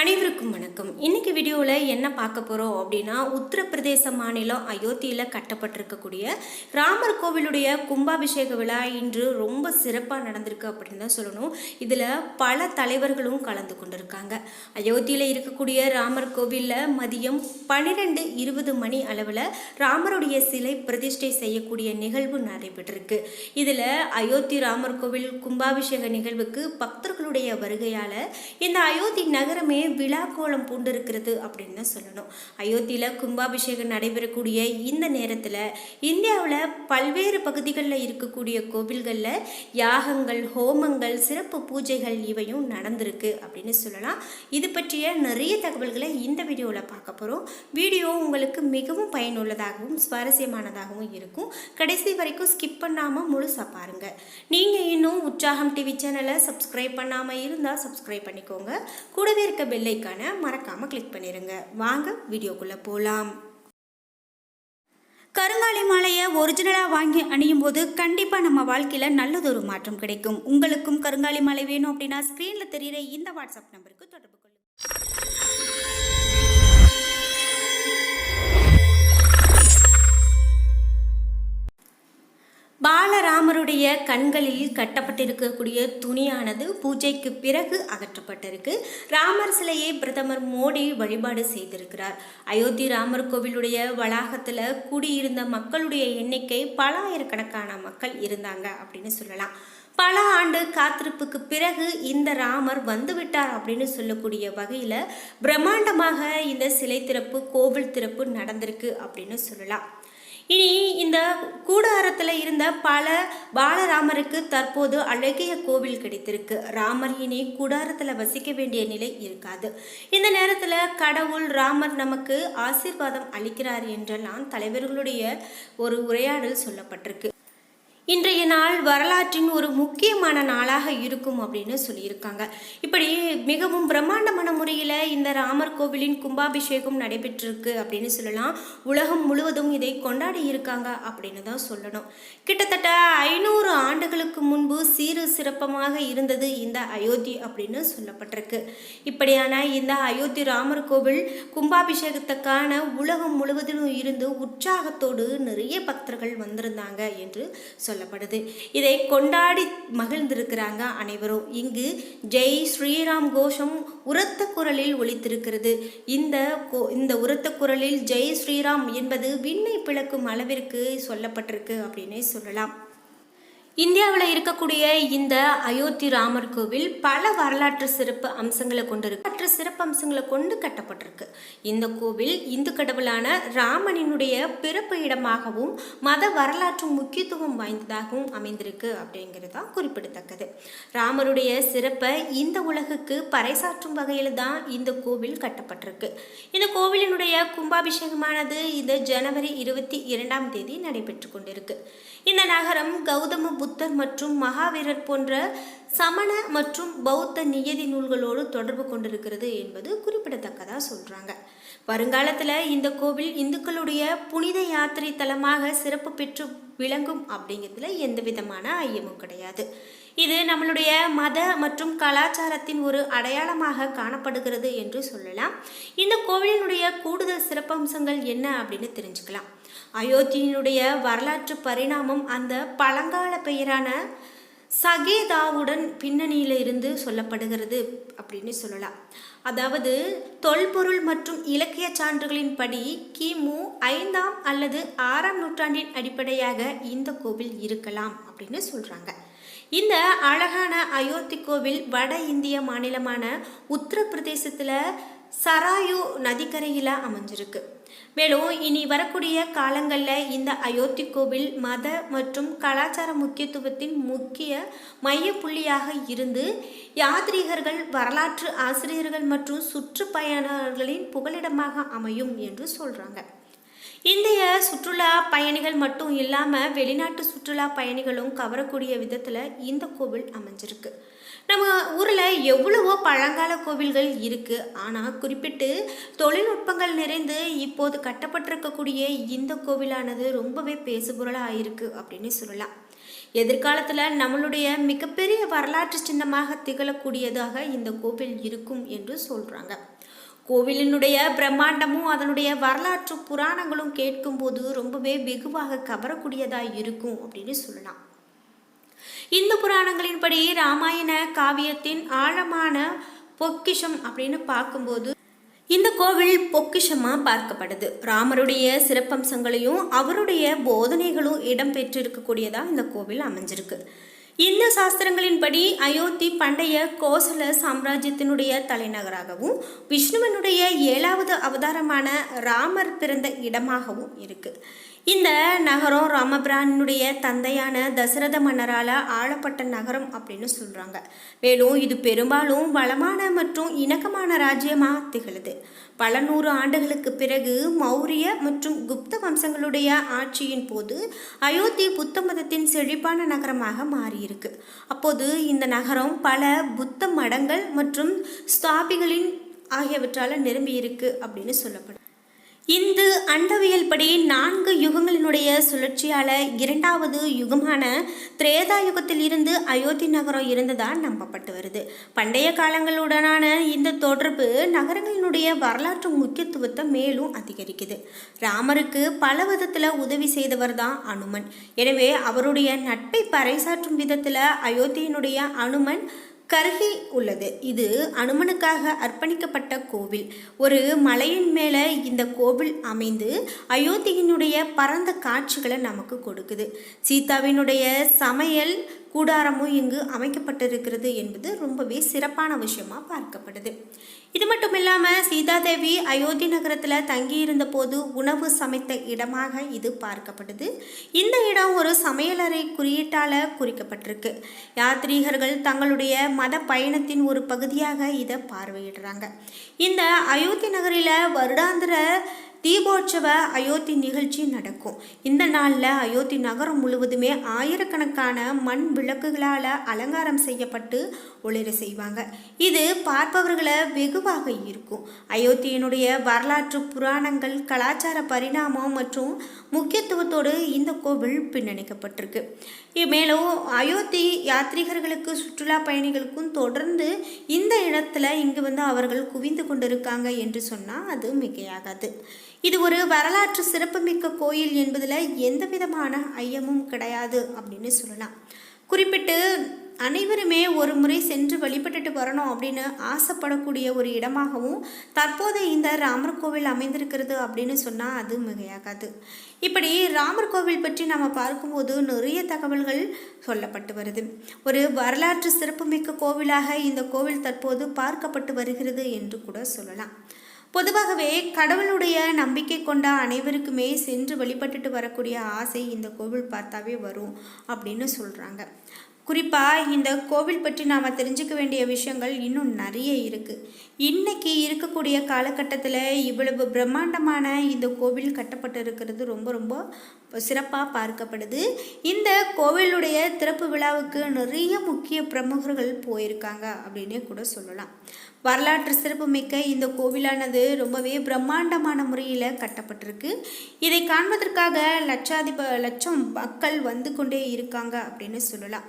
அனைவருக்கும் வணக்கம். இன்னைக்கு வீடியோவில் என்ன பார்க்க போகிறோம் அப்படின்னா உத்தரப்பிரதேச மாநிலம் அயோத்தியில் கட்டப்பட்டிருக்கக்கூடிய ராமர் கோவிலுடைய கும்பாபிஷேக விழா இன்று ரொம்ப சிறப்பாக நடந்திருக்கு அப்படின்னு தான் சொல்லணும். இதில் பல தலைவர்களும் கலந்து கொண்டிருக்காங்க. அயோத்தியில் இருக்கக்கூடிய ராமர் கோவிலில் மதியம் பன்னிரெண்டு இருபது மணி அளவில் ராமருடைய சிலை பிரதிஷ்டை செய்யக்கூடிய நிகழ்வு நடைபெற்றிருக்கு. இதில் அயோத்தி ராமர் கோவில் கும்பாபிஷேக நிகழ்வுக்கு பக்தர்களுடைய வருகையால் இந்த அயோத்தி நகரமே விழா கோலம் பூண்டிருக்கிறது அப்படின்னு தான் சொல்லணும். அயோத்தியில் கும்பாபிஷேகம் நடைபெறக்கூடிய இந்த நேரத்தில் இந்தியாவில் பல்வேறு பகுதிகளில் இருக்கக்கூடிய கோவில்களில் யாகங்கள் ஹோமங்கள் சிறப்பு பூஜைகள் இவையும் நடந்திருக்கு அப்படின்னு சொல்லலாம். இது பற்றிய நிறைய தகவல்களை இந்த வீடியோவில் பார்க்க போகிறோம் வீடியோ உங்களுக்கு மிகவும் பயனுள்ளதாகவும் சுவாரஸ்யமானதாகவும் இருக்கும். கடைசி வரைக்கும் ஸ்கிப் பண்ணாமல் முழுசாக பாருங்கள் நீங்கள் இன்னும் உற்சாகம் டிவி சேனலை சப்ஸ்கிரைப் பண்ணாமல் இருந்தால் சப்ஸ்கிரைப் பண்ணிக்கோங்க. கூடவே இருக்க பெல்லைக்கான மறக்காமல் கிளிக் பண்ணிடுங்க வாங்க வீடியோக்குள்ளே போகலாம் கருங்காலி மாலையை ஒரிஜினலாக வாங்கி அணியும் போது கண்டிப்பாக நம்ம வாழ்க்கையில் நல்லதொரு மாற்றம் கிடைக்கும். உங்களுக்கும் கருங்காலி மாலை வேணும் அப்படின்னா ஸ்க்ரீனில் தெரிகிற இந்த வாட்ஸ்அப் நம்பருக்கு தொடர்பு கொள்ளுங்கள் கண்களில் கட்டப்பட்டிருக்கக்கூடிய துணியானது பூஜைக்கு பிறகு அகற்றப்பட்டிருக்கு. ராமர் சிலையை பிரதமர் மோடி வழிபாடு செய்திருக்கிறார். அயோத்தி ராமர் கோவிலுடைய வளாகத்தில் கூடியிருந்த மக்களுடைய எண்ணிக்கை பல ஆயிரக்கணக்கான மக்கள் இருந்தாங்க அப்படின்னு சொல்லலாம். பல ஆண்டு காத்திருப்புக்கு பிறகு இந்த ராமர் வந்துவிட்டார் அப்படின்னு சொல்லக்கூடிய வகையில் பிரம்மாண்டமாக இந்த சிலை திறப்பு கோவில் திறப்பு நடந்திருக்கு அப்படின்னு சொல்லலாம். இனி இந்த கூடாரத்தில் இருந்த பல பாலராமருக்கு தற்போது அழகிய கோவில் கிடைத்திருக்கு. ராமர் இனி கூடாரத்தில் வசிக்க வேண்டிய நிலை இருக்காது. இந்த நேரத்தில் கடவுள் ராமர் நமக்கு ஆசீர்வாதம் அளிக்கிறார் என்றெல்லாம் தலைவர்களுடைய ஒரு உரையாடல் சொல்லப்பட்டிருக்கு. இன்றைய நாள் வரலாற்றின் ஒரு முக்கியமான நாளாக இருக்கும் அப்படின்னு சொல்லியிருக்காங்க. இப்படி மிகவும் பிரம்மாண்டமான முறையில் இந்த ராமர் கோவிலின் கும்பாபிஷேகம் நடைபெற்றிருக்கு அப்படின்னு சொல்லலாம். உலகம் முழுவதும் இதை கொண்டாடி இருக்காங்க அப்படின்னு தான் சொல்லணும். கிட்டத்தட்ட ஐநூறு ஆண்டுகளுக்கு முன்பு சீரு சிறப்பமாக இருந்தது இந்த அயோத்தி அப்படின்னு சொல்லப்பட்டிருக்கு. இப்படியான இந்த அயோத்தி ராமர் கோவில் கும்பாபிஷேகத்துக்கான உலகம் முழுவதிலும் இருந்து உற்சாகத்தோடு நிறைய பக்தர்கள் வந்திருந்தாங்க என்று சொல்ல சொல்லப்படுது. இதை கொண்டாடி மகிழ்ந்திருக்கிறாங்க அனைவரும். இங்கு ஜெய் ஸ்ரீராம் கோஷம் உரத்த குரலில் ஒழித்திருக்கிறது இந்த இந்த உரத்த குரலில் ஜெய் ஸ்ரீராம் என்பது விண்ணை பிளக்கும் அளவிற்கு சொல்லப்பட்டிருக்கு அப்படின்னே சொல்லலாம். இந்தியாவில் இருக்கக்கூடிய இந்த அயோத்தி ராமர் கோவில் பல வரலாற்று சிறப்பு அம்சங்களை கொண்டிருக்கு. மற்ற சிறப்பு அம்சங்களை கொண்டு கட்டப்பட்டிருக்கு. இந்த கோவில் இந்து கடவுளான ராமனினுடைய பிறப்பு இடமாகவும் மத வரலாற்று முக்கியத்துவம் வாய்ந்ததாகவும் அமைந்திருக்கு அப்படிங்கிறது தான் குறிப்பிடத்தக்கது. ராமருடைய சிறப்பை இந்த உலகுக்கு பறைசாற்றும் வகையில் தான் இந்த கோவில் கட்டப்பட்டிருக்கு. இந்த கோவிலினுடைய கும்பாபிஷேகமானது இந்த ஜனவரி இருபத்தி இரண்டாம் தேதி நடைபெற்று கொண்டிருக்கு. இந்த நகரம் கௌதம புத்தர் மற்றும் மகாவீரர் போன்ற சமண மற்றும் பௌத்த நியதி நூல்களோடு தொடர்பு கொண்டிருக்கிறது என்பது குறிப்பிடத்தக்கதாக சொல்கிறாங்க வருங்காலத்தில் இந்த கோவில் இந்துக்களுடைய புனித யாத்திரை தலமாக சிறப்பு பெற்று விளங்கும் அப்படிங்கிறதுல எந்த விதமான ஐயமும் கிடையாது. இது நம்மளுடைய மத மற்றும் கலாச்சாரத்தின் ஒரு அடையாளமாக காணப்படுகிறது என்று சொல்லலாம். இந்த கோவிலினுடைய கூடுதல் சிறப்பம்சங்கள் என்ன அப்படின்னு தெரிஞ்சுக்கலாம். அயோத்தியினுடைய வரலாற்று பரிணாமம் அந்த பழங்கால பெயரான சகேதாவுடன் பின்னணியில் இருந்து சொல்லப்படுகிறது அப்படின்னு சொல்லலாம். அதாவது தொல்பொருள் மற்றும் இலக்கிய சான்றுகளின்படி கிமு ஐந்தாம் அல்லது ஆறாம் நூற்றாண்டின் அடிப்படையாக இந்த கோவில் இருக்கலாம் அப்படின்னு சொல்கிறாங்க இந்த அழகான அயோத்தி கோவில் வட இந்திய மாநிலமான உத்தரப்பிரதேசத்தில் சராயு நதிக்கரையில் அமைஞ்சிருக்கு. மேலும் இனி வரக்கூடிய காலங்களில் இந்த அயோத்தி கோவில் மத மற்றும் கலாச்சார முக்கியத்துவத்தின் முக்கிய மையப்புள்ளியாக இருந்து யாத்ரீகர்கள் வரலாற்று ஆசிரியர்கள் மற்றும் சுற்றுப்பயணர்களின் புகலிடமாக அமையும் என்று சொல்கிறாங்க இந்திய சுற்றுலா பயணிகள் மட்டும் இல்லாமல் வெளிநாட்டு சுற்றுலா பயணிகளும் கவரக்கூடிய விதத்தில் இந்த கோவில் அமைஞ்சிருக்கு. நம்ம ஊரில் எவ்வளவோ பழங்கால கோவில்கள் இருக்குது ஆனால் குறிப்பிட்டு தொழில்நுட்பங்கள் நிறைந்து இப்போது கட்டப்பட்டிருக்கக்கூடிய இந்த கோவிலானது ரொம்பவே பேசுபொருளாக இருக்குது அப்படின்னு சொல்லலாம். எதிர்காலத்தில் நம்மளுடைய மிகப்பெரிய வரலாற்று சின்னமாக திகழக்கூடியதாக இந்த கோவில் இருக்கும் என்று சொல்கிறாங்க கோவிலினுடைய பிரம்மாண்டமும் அதனுடைய வரலாற்று புராணங்களும் கேட்கும்போது ரொம்பவே வெகுவாக கவரக்கூடியதாக இருக்கும் அப்படின்னு சொல்லலாம். இந்து புராணங்களின்படி ராமாயண காவியத்தின் ஆழமான பொக்கிஷம் அப்படின்னு பார்க்கும்போது இந்த கோவில் பொக்கிஷமாக பார்க்கப்படுது. ராமருடைய சிறப்பம்சங்களையும் அவருடைய போதனைகளும் இடம்பெற்றிருக்கக்கூடியதாக இந்த கோவில் அமைஞ்சிருக்கு. இந்து சாஸ்திரங்களின்படி அயோத்தி பண்டைய கோசல சாம்ராஜ்யத்தினுடைய தலைநகராகவும் விஷ்ணுவனுடைய ஏழாவது அவதாரமான ராமர் பிறந்த இடமாகவும் இருக்குது இந்த நகரம் ராமபிரானுடைய தந்தையான தசரத மன்னரால் ஆளப்பட்ட நகரம் அப்படின்னு சொல்கிறாங்க மேலும் இது பெரும்பாலும் வளமான மற்றும் இணக்கமான ராஜ்யமாக திகழுது. பல நூறு ஆண்டுகளுக்கு பிறகு மௌரிய மற்றும் குப்த வம்சங்களுடைய ஆட்சியின் போது அயோத்தி புத்த மதத்தின் செழிப்பான நகரமாக மாறியிருக்கு. அப்போது இந்த நகரம் பல புத்த மடங்கள் மற்றும் ஸ்தாபிகளின் ஆகியவற்றால் நிரம்பியிருக்கு அப்படின்னு சொல்லப்படும். இந்து அண்டவியல் படி நான்கு யுகங்களினுடைய சுழற்சியால் இரண்டாவது யுகமான திரேதா யுகத்தில் இருந்து அயோத்தி நகரம் இருந்ததா நம்பப்பட்டு வருது. பண்டைய காலங்களுடனான இந்த தொடர்பு நகரங்களினுடைய வரலாற்று முக்கியத்துவத்தை மேலும் அதிகரிக்குது. ராமருக்கு பல விதத்தில் உதவி செய்தவர் தான் அனுமன். எனவே அவருடைய நட்பை பறைசாற்றும் விதத்தில் அயோத்தியினுடைய அனுமன் கருகில் உள்ளது. இது அனுமனுக்காக அர்ப்பணிக்கப்பட்ட கோவில். ஒரு மலையின் மேலே இந்த கோவில் அமைந்து அயோத்தியினுடைய பரந்த காட்சிகளை நமக்கு கொடுக்குது. சீதாவினுடைய சமையல் கூடாரமும் இங்கு அமைக்கப்பட்டிருக்கிறது என்பது ரொம்பவே சிறப்பான விஷயமா பார்க்கப்படுது. இது மட்டும் இல்லாமல் சீதாதேவி அயோத்தி நகரத்தில் தங்கியிருந்த போது உணவு சமைத்த இடமாக இது பார்க்கப்படுது இந்த இடம் ஒரு சமையலறை குறியீட்டால் குறிக்கப்பட்டிருக்கு. யாத்ரீகர்கள் தங்களுடைய மத பயணத்தின் ஒரு பகுதியாக இதை பார்வையிடுறாங்க. இந்த அயோத்தி நகரில் வருடாந்திர தீபோற்சவ அயோத்தி நிகழ்ச்சி நடக்கும். இந்த நாளில் அயோத்தி நகரம் முழுவதுமே ஆயிரக்கணக்கான மண் விளக்குகளால் அலங்காரம் செய்யப்பட்டு ஒளிர செய்வாங்க. இது பார்ப்பவர்களை வெகுவாக இருக்கும் அயோத்தியினுடைய வரலாற்று புராணங்கள் கலாச்சார பரிணாமம் மற்றும் முக்கியத்துவத்தோடு இந்த கோவில் பின்னணிக்கப்பட்டிருக்கு. மேலும் அயோத்தி யாத்ரீகர்களுக்கு சுற்றுலா பயணிகளுக்கும் தொடர்ந்து இந்த இடத்துல இங்கு வந்து அவர்கள் குவிந்து கொண்டிருக்காங்க என்று சொன்னால் அது மிகையாகாது. இது ஒரு வரலாற்று சிறப்புமிக்க கோயில் என்பதில் எந்த விதமான ஐயமும் கிடையாது அப்படின்னு சொல்லலாம். குறிப்பிட்டு அனைவருமே ஒரு முறை சென்று வழிபட்டுட்டு வரணும் அப்படின்னு ஆசைப்படக்கூடிய ஒரு இடமாகவும் தற்போது இந்த ராமர் கோவில் அமைந்திருக்கிறது அப்படின்னு சொன்னால் அது மிகையாகாது. இப்படி ராமர் கோவில் பற்றி நம்ம பார்க்கும்போது நிறைய தகவல்கள் சொல்லப்பட்டு வருது. ஒரு வரலாற்று சிறப்புமிக்க கோவிலாக இந்த கோவில் தற்போது பார்க்கப்பட்டு வருகிறது என்று கூட சொல்லலாம். பொதுவாகவே கடவுளுடைய நம்பிக்கை கொண்ட அனைவருக்குமே சென்று வழிபட்டுட்டு வரக்கூடிய ஆசை இந்த கோவில் பார்த்தாவே வரும் அப்படின்னு சொல்கிறாங்க குறிப்பாக இந்த கோவில் பற்றி நாம் தெரிஞ்சுக்க வேண்டிய விஷயங்கள் இன்னும் நிறைய இருக்குது இன்றைக்கி இருக்கக்கூடிய காலகட்டத்தில் இவ்வளவு பிரம்மாண்டமான இந்த கோவில் கட்டப்பட்டு இருக்கிறது ரொம்ப ரொம்ப சிறப்பாக பார்க்கப்படுது. இந்த கோவிலுடைய திறப்பு விழாவுக்கு நிறைய முக்கிய பிரமுகர்கள் போயிருக்காங்க அப்படின்னே கூட சொல்லலாம். வரலாற்று சிறப்புமிக்க இந்த கோவிலானது ரொம்பவே பிரம்மாண்டமான முறையில் கட்டப்பட்டிருக்கு. இதை காண்பதற்காக லட்சாதிப லட்சம் மக்கள் வந்து கொண்டே இருக்காங்க அப்படின்னு சொல்லலாம்.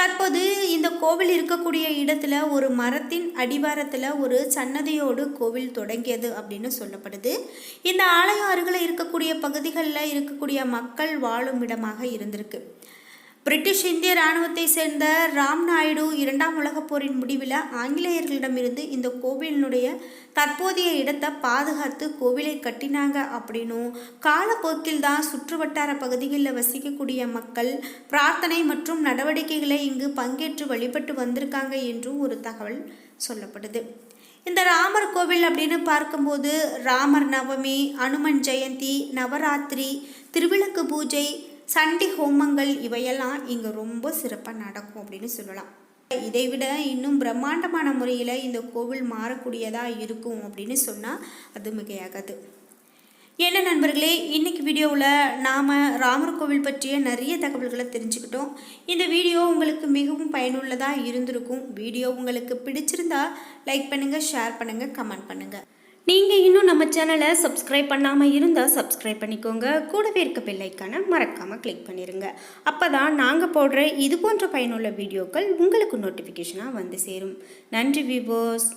தற்போது இந்த கோவில் இருக்கக்கூடிய இடத்துல ஒரு மரத்தின் அடிவாரத்தில் ஒரு சன்னதியோடு கோவில் தொடங்கியது அப்படின்னு சொல்லப்படுது. இந்த ஆலயம் அருகில் இருக்கக்கூடிய பகுதிகளில் இருக்கக்கூடிய மக்கள் வாழும் இடமாக இருந்திருக்கு. பிரிட்டிஷ் இந்திய இராணுவத்தை சேர்ந்த ராம் நாயுடு இரண்டாம் உலகப் போரின் முடிவில் ஆங்கிலேயர்களிடமிருந்து இந்த கோவிலினுடைய தற்போதைய இடத்தை பாதுகாத்து கோவிலை கட்டினாங்க அப்படின்னும் காலப்போக்கில் தான் சுற்று வட்டார பகுதிகளில் வசிக்கக்கூடிய மக்கள் பிரார்த்தனை மற்றும் நடவடிக்கைகளை இங்கு பங்கேற்று வழிபட்டு வந்திருக்காங்க என்றும் ஒரு தகவல் சொல்லப்படுது. இந்த ராமர் கோவில் அப்படின்னு பார்க்கும்போது ராமர் நவமி அனுமன் ஜெயந்தி நவராத்திரி திருவிளக்கு பூஜை சண்டி ஹோமங்கள் இவையெல்லாம் இங்கே ரொம்ப சிறப்பாக நடக்கும் அப்படின்னு சொல்லலாம். இதைவிட இன்னும் பிரம்மாண்டமான முறையில் இந்த கோவில் மாறக்கூடியதாக இருக்கும் அப்படின்னு சொன்னால் அது மிகையாகாது. என்ன நண்பர்களே இன்னைக்கு வீடியோவில் நாம் ராமர் கோவில் பற்றிய நிறைய தகவல்களை தெரிஞ்சுக்கிட்டோம். இந்த வீடியோ உங்களுக்கு மிகவும் பயனுள்ளதாக இருந்திருக்கும். வீடியோ உங்களுக்கு பிடிச்சிருந்தா லைக் பண்ணுங்கள் ஷேர் பண்ணுங்கள் கமெண்ட் பண்ணுங்கள் நீங்கள் இன்னும் நம்ம சேனலை சப்ஸ்கிரைப் பண்ணாமல் இருந்தால் சப்ஸ்கிரைப் பண்ணிக்கோங்க. கூடவே இருக்க பெல்லைக்கான மறக்காமல் கிளிக் பண்ணிடுங்க அப்போ தான் நாங்கள் போடுற இது போன்ற பயனுள்ள வீடியோக்கள் உங்களுக்கு நோட்டிஃபிகேஷனாக வந்து சேரும். நன்றி விபோஸ்